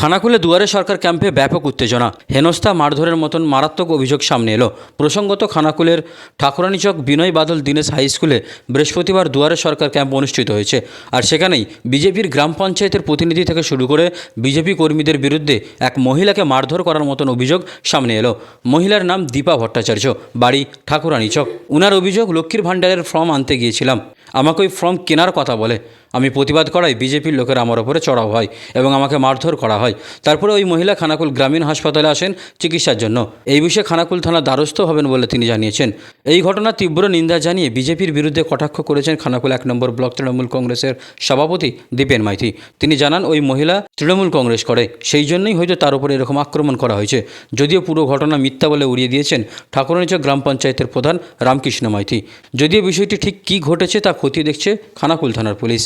খানাকুলে দুয়ারে সরকার ক্যাম্পে ব্যাপক উত্তেজনা। হেনস্থা, মারধরের মতন মারাত্মক অভিযোগ সামনে এলো। প্রসঙ্গত খানাকুলের ঠাকুরানীচক বিনয় বাদল দীনেশ হাই স্কুলে বৃহস্পতিবার দুয়ারে সরকার ক্যাম্প অনুষ্ঠিত হয়েছে। আর সেখানেই বিজেপির গ্রাম পঞ্চায়েতের প্রতিনিধি থেকে শুরু করে বিজেপি কর্মীদের বিরুদ্ধে এক মহিলাকে মারধর করার মতন অভিযোগ সামনে এলো। মহিলার নাম দীপা ভট্টাচার্য, বাড়ি ঠাকুরানীচক। উনার অভিযোগ, লক্ষ্মীর ভাণ্ডারের ফর্ম আনতে গিয়েছিলাম। আমাকে ওই ফর্ম কেনার কথা বলে। আমি প্রতিবাদ করাই বিজেপির লোকের আমার ওপরে চড়াও হয় এবং আমাকে মারধর করা হয়। তারপরে ওই মহিলা খানাকুল গ্রামীণ হাসপাতালে আসেন চিকিৎসার জন্য। এই বিষয়ে খানাকুল থানা দ্বারস্থ হবেন বলে তিনি জানিয়েছেন। এই ঘটনার তীব্র নিন্দা জানিয়ে বিজেপির বিরুদ্ধে কটাক্ষ করেছেন খানাকুল এক নম্বর ব্লক তৃণমূল কংগ্রেসের সভাপতি দীপেন মাইতি। তিনি জানান, ওই মহিলা তৃণমূল কংগ্রেস করে, সেই জন্যই হয়তো তার উপরে এরকম আক্রমণ করা হয়েছে। যদিও পুরো ঘটনা মিথ্যা বলে উড়িয়ে দিয়েছেন ঠাকুরানীচক গ্রাম পঞ্চায়েতের প্রধান রামকৃষ্ণ মাইতি। যদিও বিষয়টি ঠিক কী ঘটেছে তা খতিয়ে দেখছে খানাকুল থানার পুলিশ।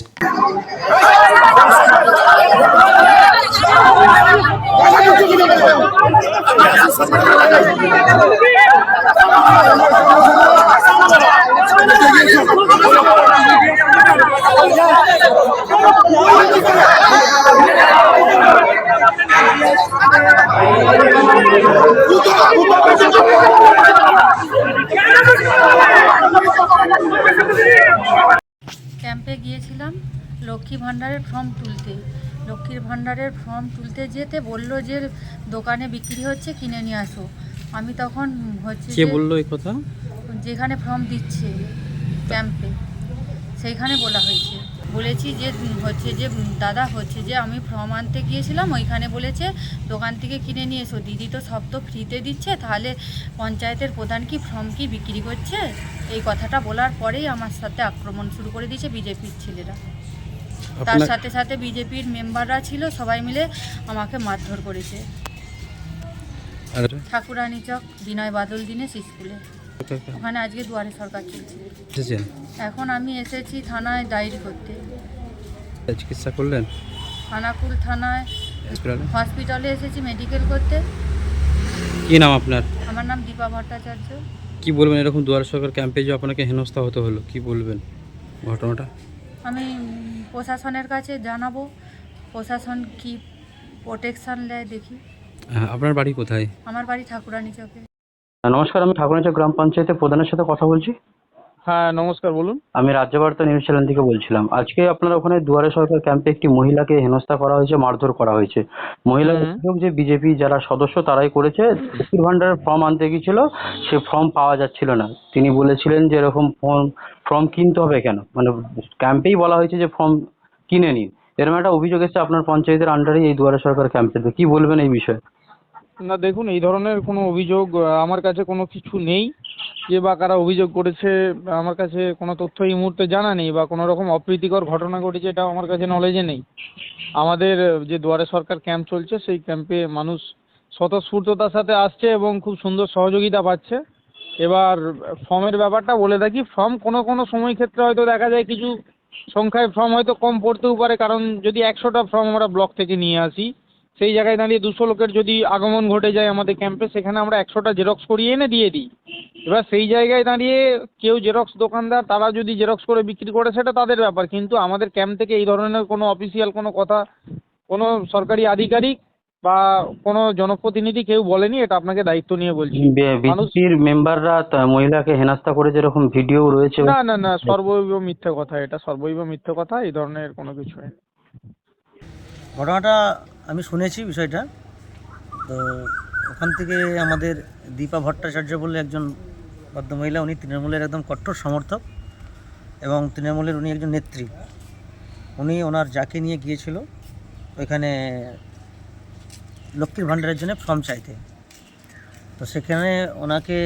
ক্যাম্পে গিয়েছিলাম লক্ষ্মী ভাণ্ডারের ফর্ম তুলতে। লক্ষ্মীর ভাণ্ডারের ফর্ম তুলতে যেতে বলল যে দোকানে বিক্রি হচ্ছে, কিনে নিয়ে আসো। আমি তখন হচ্ছে কে যে- বলল এই কথা? যেখানে ফর্ম দিচ্ছে ক্যাম্পে সেইখানে বলা হয়েছে। বলেছি যে হচ্ছে যে দাদা হচ্ছে যে আমি ফর্ম আনতে গিয়েছিলাম ওইখানে বলেছে দোকান থেকে কিনে নিয়ে এসো। দিদি তো সব তো ফ্রিতে দিচ্ছে তাহলে পঞ্চায়েতের প্রধান কি ফর্ম কি বিক্রি করছে? এই কথাটা বলার পরেই আমার সাথে আক্রমণ শুরু করে দিয়েছে বিজেপির ছেলেরা। তার সাথে সাথে বিজেপির মেম্বাররা ছিল সবাই মিলে আমাকে মারধর করেছে। ঠাকুরানী চক বিনয় বাদল দিনেশ স্কুলে। ওখানে আজকে দুয়ারে সরকার চলছে। এখন আমি এসেছি থানায় ডায়েরি করতে। চিকিৎসা করলেন? খানাকুল থানায় হসপিটালে? এসেছি মেডিকেল করতে। কী নাম আপনার? আমার নাম দীপা ভট্টাচার্য। কি বলবেন এরকম দুয়ারে সরকার ক্যাম্পে যে আপনাকে হেনস্থা হতে হলো? কি বলবেন ঘটনাটা? আমি প্রশাসনের কাছে জানাব। প্রশাসন কি প্রোটেকশন নেয় দেখি। আপনার বাড়ি কোথায়? আমার বাড়ি ঠাকুরানী চকে। নমস্কার আমি ঠাকুরনাচক গ্রাম পঞ্চায়েতের প্রধানের সাথে কথা বলছি। হ্যাঁ নমস্কার বলুন। আমি রাজ্যবার্তা নিউজ চ্যানেল থেকে বলছিলাম। আজকে আপনার ওখানে দুয়ারে সরকার ক্যাম্পে একটি মহিলাকে হেনস্থা করা হয়েছে মারধর করা হয়েছে। মহিলার হুম। অভিযোগ যে বিজেপি যারা সদস্য তারাই করেছে। লক্ষ্মীর ভান্ডারের ফর্ম আনতে গিয়েছিল সে ফর্ম পাওয়া যাচ্ছিল না। তিনি বলেছিলেন যে এরকম ফর্ম ফর্ম কিনতে হবে কেন? মানে ক্যাম্পেই বলা হয়েছে যে ফর্ম কিনে নিন। এরকম একটা অভিযোগ এসেছে আপনার পঞ্চায়েতের আন্ডারেই এই দুয়ারে সরকার ক্যাম্পেতে। কি বলবেন এই বিষয়ে? না, দেখুন, এই ধরনের কোনো অভিযোগ আমার কাছে কোনো কিছু নেই যে বা কারা অভিযোগ করেছে, আমার কাছে কোনো তথ্য এই মুহূর্তে জানা নেই বা কোনো রকম অপ্রীতিকর ঘটনা ঘটেছে এটা আমার কাছে নলেজে নেই। আমাদের যে দুয়ারে সরকার ক্যাম্প চলছে, সেই ক্যাম্পে মানুষ স্বতঃস্ফূর্ততার সাথে আসছে এবং খুব সুন্দর সহযোগিতা পাচ্ছে। এবার ফর্মের ব্যাপারটা বলে থাকি ফর্ম কোনো কোনো সময় ক্ষেত্রে হয়তো দেখা যায় কিছু সংখ্যায় ফর্ম হয়তো কম পড়তেও পারে, কারণ যদি একশোটা ফর্ম আমরা ব্লক থেকে নিয়ে আসি সেই জায়গায় দাঁড়িয়ে দুশো লোকের যদি আগমন ঘটে যায় আমাদের ক্যাম্পে সেখানে আমরা একশোটা জেরক্স করিয়ে এনে দিয়ে দিই। এবার সেই জায়গায় দাঁড়িয়ে কেউ জেরক্স দোকানদার তারা যদি জেরক্স করে বিক্রি করে সেটা তাদের ব্যাপার। কিন্তু আমাদের ক্যাম্প থেকে এই ধরনের কোনো অফিসিয়াল কোনো কথা কোনো সরকারি আধিকারিক বা কোনো জনপ্রতিনিধি কেউ বলেনি এটা আপনাকে দায়িত্ব নিয়ে বলছি। মানুষ- বিজেপির মেম্বাররা মহিলাকে হেনস্থা করে যেরকম ভিডিও রয়েছে না না না সর্বৈব মিথ্যে কথা এটা সর্বৈব মিথ্যে কথা এই ধরনের কোনো কিছু নেই ঘটনাটা আমি শুনেছি বিষয়টা। তো ওখান থেকে আমাদের দীপা ভট্টাচার্য বলে একজন ভদ্রমহিলা, উনি তৃণমূলের একদম কট্টর সমর্থক এবং তৃণমূলের উনি একজন নেত্রী। উনি ওনার যাকে নিয়ে গিয়েছিল, ওইখানে লক্ষ্মীর ভাণ্ডারের জন্য ফর্ম চাইতে। তো সেখানে ওনাকে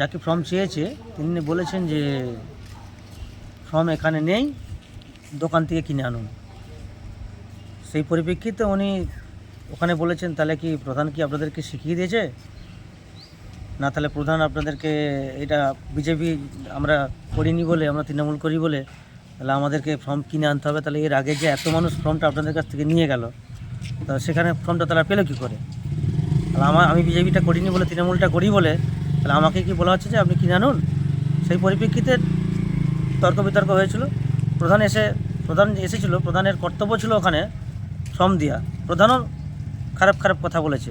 যাকে ফর্ম চেয়েছে, তিনি বলেছেন যে, ফর্ম এখানে নেই, দোকান থেকে কিনে আনুন। সেই পরিপ্রেক্ষিতে উনি ওখানে বলেছেন, তাহলে কি প্রধান কি আপনাদেরকে শিখিয়ে দিয়েছে? না, তাহলে প্রধান আপনাদেরকে এটা বিজেপি আমরা করিনি বলে, আমরা তৃণমূল করি বলে, তাহলে আমাদেরকে ফর্ম কিনে আনতে হবে, তাহলে এর আগে যে এত মানুষ ফর্মটা আপনাদের কাছ থেকে নিয়ে গেল, তা সেখানে ফর্মটা তারা পেল কী করে? তাহলে আমার আমি বিজেপিটা করিনি বলে, তৃণমূলটা করি বলে, তাহলে আমাকে কি বলা হচ্ছে যে আপনি কিনে আনুন? সেই পরিপ্রেক্ষিতে তর্ক বিতর্ক হয়েছিল। প্রধান এসে, প্রধান এসেছিল, প্রধানের কর্তব্য ছিল ওখানে শ্রম দিয়া। প্রধানও খারাপ খারাপ কথা বলেছে।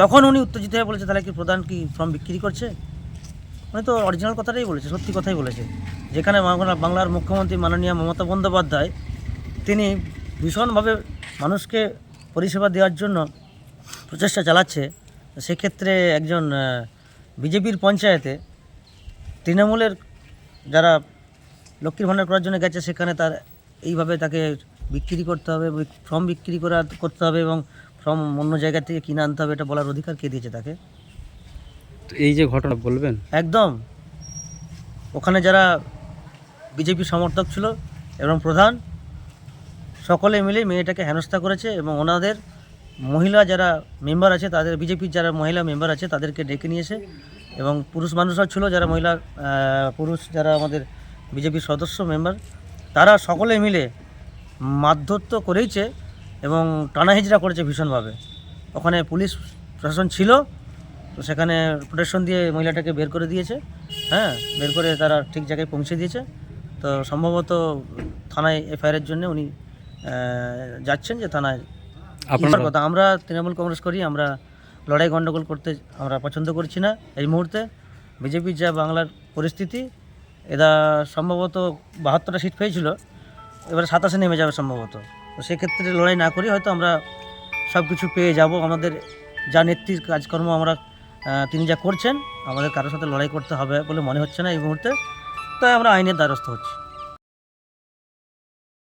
তখন উনি উত্তেজিত হয়ে বলেছে, তাহলে কি প্রধান কি ফর্ম বিক্রি করছে? উনি তো অরিজিনাল কথাটাই বলেছে, সত্যি কথাই বলেছে। যেখানে বাংলার মুখ্যমন্ত্রী মাননীয় মমতা বন্দ্যোপাধ্যায়, তিনি ভীষণভাবে মানুষকে পরিষেবা দেওয়ার জন্য প্রচেষ্টা চালাচ্ছে। সেক্ষেত্রে একজন বিজেপির পঞ্চায়েতে তৃণমূলের যারা লক্ষ্মীর ভাণ্ডার করার জন্য গেছে, সেখানে তার এইভাবে তাকে বিক্রি করতে হবে ফর্ম বিক্রি করা করতে হবে এবং ফর্ম অন্য জায়গা থেকে কিনে আনতে হবে এটা বলার অধিকার কে দিয়েছে তাকে? তো এই যে ঘটনা বলবেন? একদম। ওখানে যারা বিজেপি সমর্থক ছিল এবং প্রধান সকলে মিলে মেয়েটাকে হেনস্থা করেছে এবং ওনাদের মহিলা যারা মেম্বার আছে তাদের বিজেপির যারা মহিলা মেম্বার আছে তাদেরকে ডেকে নিয়েছে এবং পুরুষ মানুষরা ছিল যারা মহিলা পুরুষ যারা আমাদের বিজেপির সদস্য মেম্বার তারা সকলে মিলে মারধর তো করেইছে এবং টানাহিজড়া করেছে ভীষণভাবে। ওখানে পুলিশ প্রশাসন ছিল তো সেখানে প্রোটেকশন দিয়ে মহিলাটাকে বের করে দিয়েছে হ্যাঁ বের করে তারা ঠিক জায়গায় পৌঁছে দিয়েছে। তো সম্ভবত থানায় এফআইআরের জন্য উনি যাচ্ছেন যে থানায় আপনার আপনার কথা আমরা তৃণমূল কংগ্রেস করি আমরা লড়াই গণ্ডগোল করতে আমরা পছন্দ করছি না এই মুহূর্তে। বিজেপির যা বাংলার পরিস্থিতি এরা সম্ভবত বাহাত্তরটা সিট পেয়েছিল। এবারে সাতাশে নেমে যাবে সম্ভবত। তো সেক্ষেত্রে লড়াই না করি হয়তো আমরা সব কিছু পেয়ে যাব। আমাদের যা নেত্রীর কাজকর্ম আমরা তিনি যা করছেন, আমাদের কারোর সাথে লড়াই করতে হবে বলে মনে হচ্ছে না এই মুহূর্তে। তাই আমরা আইনের দ্বারস্থ হচ্ছি।